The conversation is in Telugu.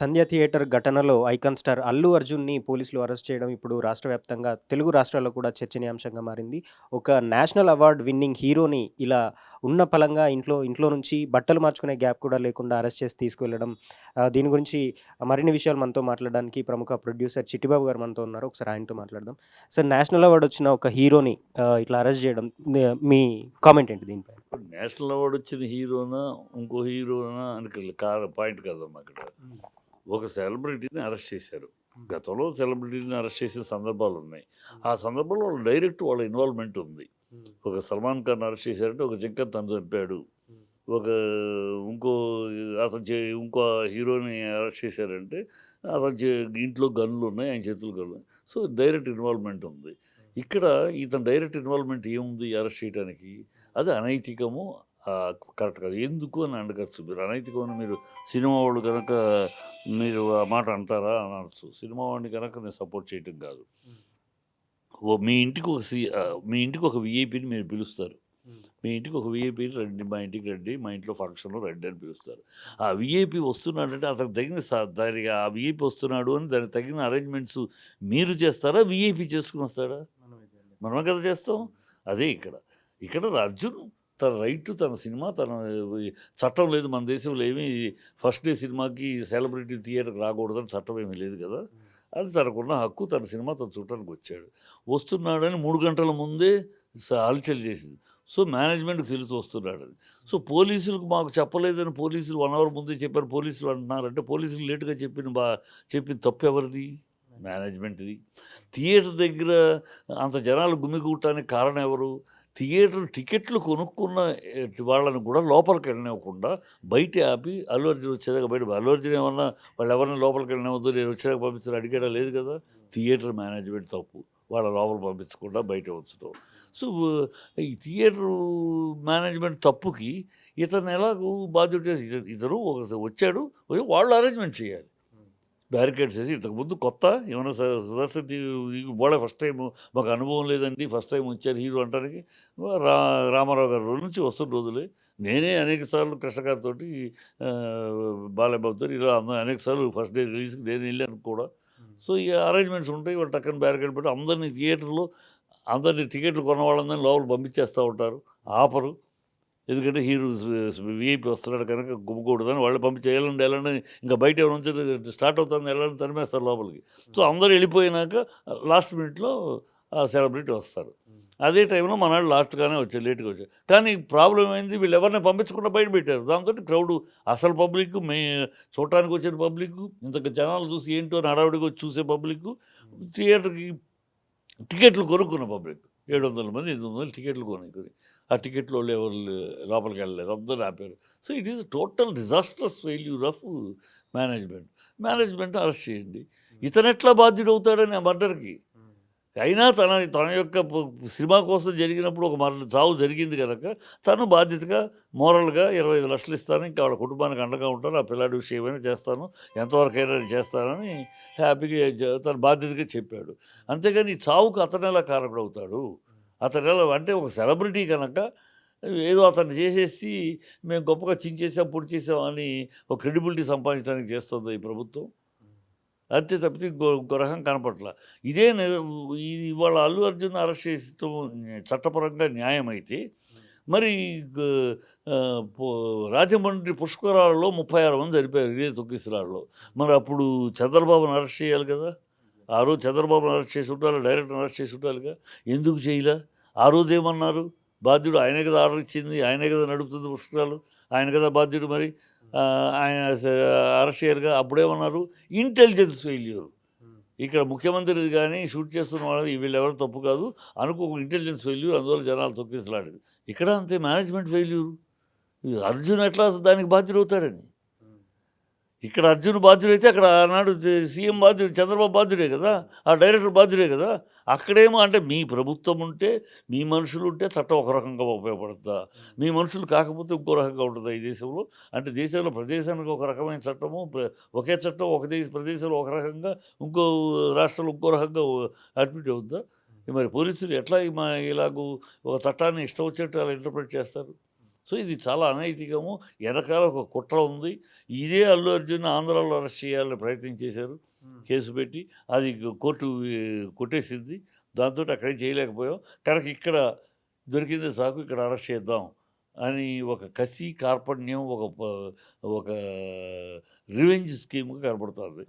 సంధ్య థియేటర్ ఘటనలో ఐకాన్ స్టార్ అల్లు అర్జున్‌ని పోలీసులు అరెస్ట్ చేయడం ఇప్పుడు రాష్ట్ర వ్యాప్తంగా తెలుగు రాష్ట్రాల్లో కూడా చర్చనీయాంశంగా మారింది. ఒక నేషనల్ అవార్డ్ విన్నింగ్ హీరోని ఇలా ఉన్న పళంగా ఇంట్లో ఇంట్లో నుంచి బట్టలు మార్చుకునే గ్యాప్ కూడా లేకుండా అరెస్ట్ చేసి తీసుకువెళ్ళడం దీని గురించి మరిన్ని విషయాలు మనతో మాట్లాడడానికి ప్రముఖ ప్రొడ్యూసర్ చిట్టిబాబు గారు మనతో ఉన్నారు. ఒకసారి ఆయనతో మాట్లాడదాం. సార్ నేషనల్ అవార్డ్ వచ్చిన ఒక హీరోని ఇట్లా అరెస్ట్ చేయడం మీ కామెంట్ ఏంటి దీనిపై? నేషనల్ అవార్డ్ వచ్చిన హీరోనా ఇంకో హీరోనా అని పాయింట్ కాదమ్మా అక్కడ ఒక సెలబ్రిటీని అరెస్ట్ చేశారు. గతంలో సెలబ్రిటీని అరెస్ట్ చేసిన సందర్భాలు ఉన్నాయి ఆ సందర్భంలో వాళ్ళు డైరెక్ట్ వాళ్ళ ఇన్వాల్వ్మెంట్ ఉంది. ఒక సల్మాన్ ఖాన్ అరెస్ట్ చేశారంటే ఒక జంకర్ తను చంపాడు. ఒక ఇంకో అతను ఇంకో హీరోని అరెస్ట్ చేశారంటే అతని ఇంట్లో గన్నులు ఉన్నాయి ఆయన చేతులు గన్నులు ఉన్నాయి. సో డైరెక్ట్ ఇన్వాల్వ్మెంట్ ఉంది. ఇక్కడ ఇతను డైరెక్ట్ ఇన్వాల్వ్మెంట్ ఏముంది అరెస్ట్ చేయడానికి అది అనైతికము. కరెక్ట్ కాదు. ఎందుకు అని అడగచ్చు మీరు అనైతికమని మీరు సినిమా వాళ్ళు కనుక మీరు ఆ మాట అంటారా అని అనొచ్చు. సినిమా వాడిని కనుక నేను సపోర్ట్ చేయటం కాదు. ఓ మీ ఇంటికి ఒక సి మీ ఇంటికి ఒక విఐపిని మీరు పిలుస్తారు. మీ ఇంటికి ఒక విఐపిని రండి మా ఇంటికి రండి మా ఇంట్లో ఫంక్షన్లో రండి అని పిలుస్తారు. ఆ విఐపి వస్తున్నాడంటే అతనికి తగిన దానికి ఆ విఐపి వస్తున్నాడు అని దానికి తగిన అరేంజ్మెంట్స్ మీరు చేస్తారా విఐపి చేసుకుని వస్తాడా? మనమే కదా చేస్తాం. అదే ఇక్కడ. ఇక్కడ అర్జున్ తన రైట్ తన సినిమా. తన చట్టం లేదు మన దేశంలో ఏమీ ఫస్ట్ డే సినిమాకి సెలబ్రిటీ థియేటర్కి రాకూడదని చట్టం ఏమీ లేదు కదా. అది తనకున్న హక్కు తన సినిమా తన చూడటానికి వచ్చాడు. వస్తున్నాడని మూడు గంటల ముందే హల్చల్ చేసింది. సో మేనేజ్మెంట్కి తెలిసి వస్తున్నాడని సో పోలీసులకు మాకు చెప్పలేదని పోలీసులు వన్ అవర్ ముందే చెప్పారు. పోలీసులు అంటున్నారంటే పోలీసులు లేటుగా చెప్పిన బా చెప్పిన తప్పు ఎవరిది? మేనేజ్మెంట్ది. థియేటర్ దగ్గర అంత జనాలు గుమిగూడటానికి కారణం ఎవరు? థియేటర్ టికెట్లు కొనుక్కున్న వాళ్ళని కూడా లోపలికి వెళ్ళనివ్వకుండా బయట ఆపి అల్లు అర్జున్ వచ్చేదాకా బయట అల్లు అర్జున్ ఏమన్నా వాళ్ళు ఎవరిని లోపలికి వెళ్ళనివ్వద్దు నేను వచ్చేదాకా పంపించారు అడిగేడా? లేదు కదా. థియేటర్ మేనేజ్మెంట్ తప్పు. వాళ్ళ లోపల పంపించకుండా బయట ఉంచడం. సో ఈ థియేటర్ మేనేజ్మెంట్ తప్పుకి ఇతను ఎలాగూ బాధ్యత చేసి ఇతను ఒక వచ్చాడు వాళ్ళు అరేంజ్మెంట్ చేయాలి. బ్యారికేడ్స్ వేసి ఇంతకుముందు కొత్త ఏమైనా స- సుదర్శన్ టీ- వాళ్ళే ఫస్ట్ టైం మాకు అనుభవం లేదండి ఫస్ట్ టైం వచ్చారు హీరో అంటానికి రా రామారావు గారి రోజు నుంచి వస్తున్న రోజులే. నేనే అనేక సార్లు కృష్ణ గారితో బాలయ్యబాబుతో ఇలా అందరూ అనేక సార్లు ఫస్ట్ డే రిలీజ్కి నేను వెళ్ళాను కూడా. సో ఈ అరేంజ్మెంట్స్ ఉంటాయి వాళ్ళు టక్కన బ్యారికేడ్ పెట్టి అందరినీ థియేటర్లో అందరినీ టికెట్లు కొన్న వాళ్ళందరినీ లోపల పంపించేస్తూ ఉంటారు. ఆపరు. ఎందుకంటే హీరో విఐపి వస్తున్నాడు కనుక గుమ్మకూడదని వాళ్ళు పంపించి వెళ్ళండి. వెళ్ళండి ఇంకా బయట ఎవరు నుంచి స్టార్ట్ అవుతుంది వెళ్ళండి తరిమేస్తారు లోపలికి. సో అందరు వెళ్ళిపోయినాక లాస్ట్ మినిట్లో ఆ సెలబ్రిటీ వస్తారు. అదే టైంలో మనాడు లాస్ట్గానే వచ్చారు లేట్గా వచ్చారు. కానీ ప్రాబ్లం ఏంది? వీళ్ళు ఎవరిని పంపించకుండా బయట పెట్టారు. దాంతో క్రౌడ్ అసలు పబ్లిక్ మే చూడటానికి వచ్చిన పబ్లిక్ ఇంత జనాలు చూసి ఏంటో అని హడావుడిగా వచ్చి చూసే పబ్లిక్ థియేటర్కి టికెట్లు కొనుక్కున్న పబ్లిక్. ఏడు వందల మంది ఎనిమిది వందలు టికెట్లు కొనుక్కొని ఆ టికెట్లో వాళ్ళు ఎవరు లోపలికి వెళ్ళలేదు. అందరూ ఆపారు. So it is total disasters failure of management. Management arrest చేయండి. ఇతను ఎట్లా బాధ్యుడు అవుతాడని ఆ మర్డర్కి? అయినా తన తన యొక్క సినిమా కోసం జరిగినప్పుడు ఒక మరణ చావు జరిగింది కనుక తను బాధ్యతగా మోరల్గా ఇరవై ఐదు లక్షలు ఇస్తాను ఇంకా వాళ్ళ కుటుంబానికి అండగా ఉంటాను ఆ పిల్లాడి విషయమైనా చేస్తాను ఎంతవరకైనా నేను చేస్తానని హ్యాపీగా తన బాధ్యతగా చెప్పాడు. అంతేగాని ఈ చావుకు అతను ఎలా కారకుడు అవుతాడు? అతను ఎలా అంటే ఒక సెలబ్రిటీ కనుక ఏదో అతన్ని చేసేసి మేము గొప్పగా చించేసాం పొడి చేసాం అని ఒక క్రెడిబిలిటీ సంపాదించడానికి చేస్తుంది ఈ ప్రభుత్వం? అంతే తప్పితే రకం కనపట్ల ఇదే ఇవాళ అల్లు అర్జున్ అరెస్ట్ చేయడం చట్టపరంగా న్యాయమైతే మరి గ- ఆ, పో- రాజమండ్రి పుష్కరాలలో ముప్పై ఆరు మంది చనిపోయారు ఇదే తొక్కిసలాల్లో మరి అప్పుడు చంద్రబాబును అరెస్ట్ చేయాలి కదా. ఆ రోజు చంద్రబాబును అరెస్ట్ చేసి ఉండాలి డైరెక్టర్ అరెస్ట్ చేసి ఉండాలిగా. ఎందుకు చేయలే? ఆ రోజు ఏమన్నారు? బాధ్యుడు ఆయనే కదా ఆర్డర్ ఇచ్చింది ఆయనే కదా నడుపుతుంది పుష్కరాలు ఆయన కదా బాధ్యుడు మరి. ఆయన స- అప్పుడే ఉన్నారు. అప్పుడేమన్నారు ఇంటెలిజెన్స్ ఫెయిల్యూర్ ఇక్కడ ముఖ్యమంత్రి కానీ షూట్ చేస్తున్న వాళ్ళది వీళ్ళు ఎవరు తప్పు కాదు. అనుకో ఇంటెలిజెన్స్ ఫెయిల్యూర్ అందువల్ల జనాలు తొక్కిసలాడేది. ఇక్కడ అంతే మేనేజ్మెంట్ ఫెయిల్యూర్ అర్జున్ ఎట్లా దానికి బాధ్యుడు అవుతాడని ఇక్కడ అర్జున్ బాధ్యుడైతే అక్కడ ఆనాడు సీఎం బాధ్యుడు చంద్రబాబు బాధ్యుడే కదా? ఆ డైరెక్టర్ బాధ్యుడే కదా? అక్కడేమో అంటే మీ ప్రభుత్వం ఉంటే మీ మనుషులు ఉంటే చట్టం ఒక రకంగా ఉపయోగపడుతుందా మీ మనుషులు కాకపోతే ఇంకో రకంగా ఉంటుందా ఈ దేశంలో? అంటే దేశంలో ప్రదేశానికి ఒక రకమైన చట్టము ఒకే చట్టం ఒక దేశ ప్రదేశంలో ఒక రకంగా ఇంకో రాష్ట్రంలో ఇంకో రకంగా అడ్మిట్ అవుతుందా మరి పోలీసులు ఎట్లా మా ఇలాగూ ఒక చట్టాన్ని ఇష్టం వచ్చేట్టు అలా ఇంటర్ప్రిట్ చేస్తారు? సో ఇది చాలా అనైతికము. వెనకాల ఒక కుట్ర ఉంది. ఇదే అల్లు అర్జున్ ఆంధ్రాలో అరెస్ట్ చేయాలని ప్రయత్నం చేశారు. కేసు పెట్టి అది కోర్టు కొట్టేసింది. దాంతో అక్కడేం చేయలేకపోయాం. కనుక ఇక్కడ దొరికింది సాకు ఇక్కడ అరెస్ట్ చేద్దాం అని ఒక కసి కార్పణ్యం ఒక ఒక రివెంజ్ స్కీమ్గా కనబడుతుంది.